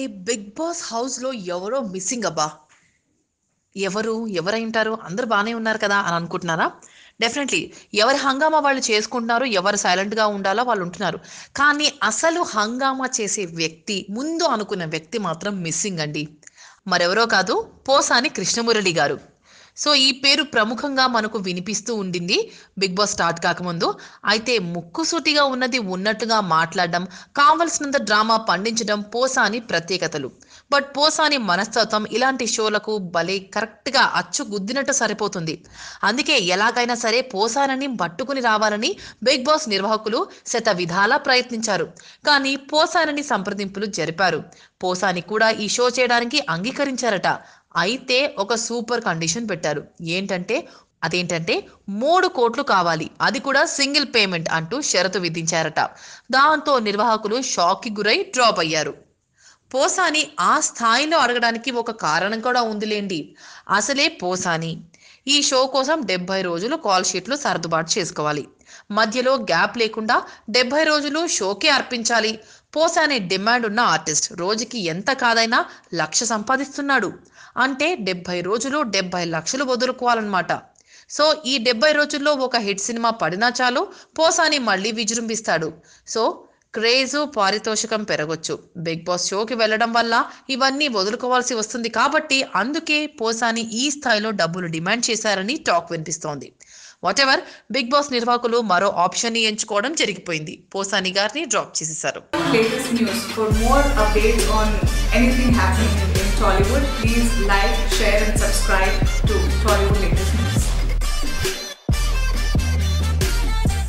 అరే big boss హౌస్లో ఎవరో మిస్సింగ్ అబ్బా. ఎవరు ఎవరై ఉంటారు? బాగానే ఉన్నారు కదా అని అనుకుంటున్నారా? డెఫినెట్లీ ఎవరి హంగామా వాళ్ళు చేసుకుంటున్నారు ఎవరు సైలెంట్గా ఉండాలో వాళ్ళు ఉంటున్నారు. కానీ అసలు హంగామా చేసే వ్యక్తి ముందు అనుకున్న వ్యక్తి మాత్రం మిస్సింగ్ అండి. మరెవరో కాదు పోసాని కృష్ణమురళి గారు. సో ఈ పేరు ప్రముఖంగా మనకు వినిపిస్తూ ఉండింది బిగ్ బాస్ స్టార్ట్ కాకముందు. అయితే ముక్కుసూటిగా ఉన్నది ఉన్నట్టుగా మాట్లాడడం కావలసినంత డ్రామా పండించడం పోసాని ప్రత్యేకతలు. బట్ పోసాని మనస్తత్వం ఇలాంటి షోలకు భలే కరెక్ట్గా అచ్చు గుద్దినట్టు సరిపోతుంది. అందుకే ఎలాగైనా సరే పోసానని పట్టుకుని రావాలని బిగ్ బాస్ నిర్వాహకులు శత విధాలా ప్రయత్నించారు. కానీ పోసానని సంప్రదింపులు జరిపారు. పోసాని కూడా ఈ షో చేయడానికి అంగీకరించారట. అయితే ఒక సూపర్ కండిషన్ పెట్టారు. ఏంటంటే అదేంటంటే మూడు కోట్లు కావాలి. అది కూడా సింగిల్ పేమెంట్ అంటూ షరతు విధించారట. దాంతో నిర్వాహకులు షాక్కి గురై డ్రాప్ అయ్యారు. పోసాని ఆ స్థాయిలో అడగడానికి ఒక కారణం కూడా ఉందిలేండి. అసలే పోసాని. ఈ షో కోసం డెబ్బై రోజులు కాల్ షీట్లు సర్దుబాటు చేసుకోవాలి. మధ్యలో గ్యాప్ లేకుండా డెబ్బై రోజులు షోకే అర్పించాలి. పోసాని డిమాండ్ ఉన్న ఆర్టిస్ట్ రోజుకి ఎంత కాదైనా లక్ష సంపాదిస్తున్నాడు. అంటే డెబ్బై రోజులు డెబ్బై లక్షలు వదులుకోవాలన్నమాట. సో ఈ డెబ్బై రోజుల్లో ఒక హిట్ సినిమా పడినా చాలు పోసాని మళ్ళీ విజృంభిస్తాడు. సో క్రేజు పారితోషికం పెరగొచ్చు. బిగ్ బాస్ షోకి వెళ్ళడం వల్ల ఇవన్నీ వదులుకోవాల్సి వస్తుంది కాబట్టి అందుకే పోసాని ఈ స్థాయిలో డబ్బులు డిమాండ్ చేశారని టాక్ వినిపిస్తోంది. వాటెవర్ బిగ్ బాస్ నిర్వాహకులు మరో ఆప్షన్ని ఎంచుకోవడం జరిగిపోయింది. పోసాని గారిని డ్రాప్ చేసేశారు. Tollywood please to